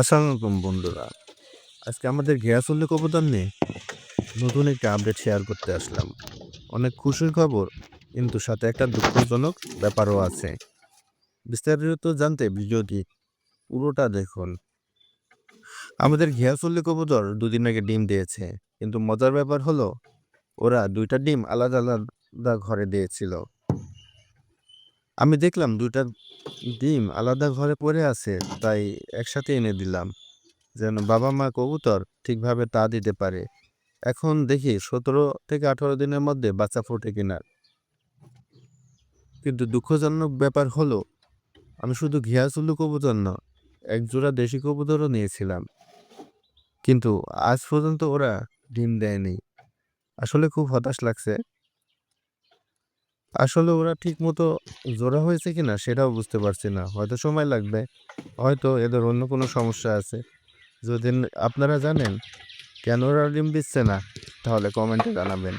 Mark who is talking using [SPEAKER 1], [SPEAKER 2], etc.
[SPEAKER 1] আসসালামু আলাইকুম বন্ধুরা। আজকে আমাদের ঘিয়াসুল্লি কবুতর নিয়ে নতুন একটা আপডেট শেয়ার করতে আসলাম। অনেক খুশির খবর, কিন্তু সাথে একটা দুঃখজনক ব্যাপারও আছে। বিস্তারিত জানতে ভিডিওটি পুরোটা দেখুন। আমাদের ঘিয়াসুল্লি কবুতর দুদিন আগে ডিম দিয়েছে, কিন্তু মজার ব্যাপার হলো, ওরা দুইটা ডিম আলাদা আলাদা ঘরে দিয়েছিল। আমি দেখলাম দুইটা ডিম আলাদা ঘরে পড়ে আছে, তাই একসাথে এনে দিলাম। যেন বাবা মা কবুতর ঠিকভাবে তা দিতে পারে। এখন দেখি সতেরো থেকে আঠারো দিনের মধ্যে বাচ্চা ফোটে কিনা। কিন্তু দুঃখজনক ব্যাপার হলো, আমি শুধু ঘিয়াসুল্লু কবুতর না এক জোড়া দেশি কবুতরও নিয়েছিলাম। কিন্তু আজ পর্যন্ত ওরা ডিম দেয়নি। আসলে খুব হতাশ লাগছে। আসলে ওরা ঠিক মতো জোড়া হয়েছে কি না সেটাও বুঝতে পারছি না। হয়তো সময় লাগবে, হয়তো এদের অন্য কোনো সমস্যা আছে। যদি আপনারা জানেন, কেন ওরা ডিম দিচ্ছে না, তাহলে কমেন্টে জানাবেন।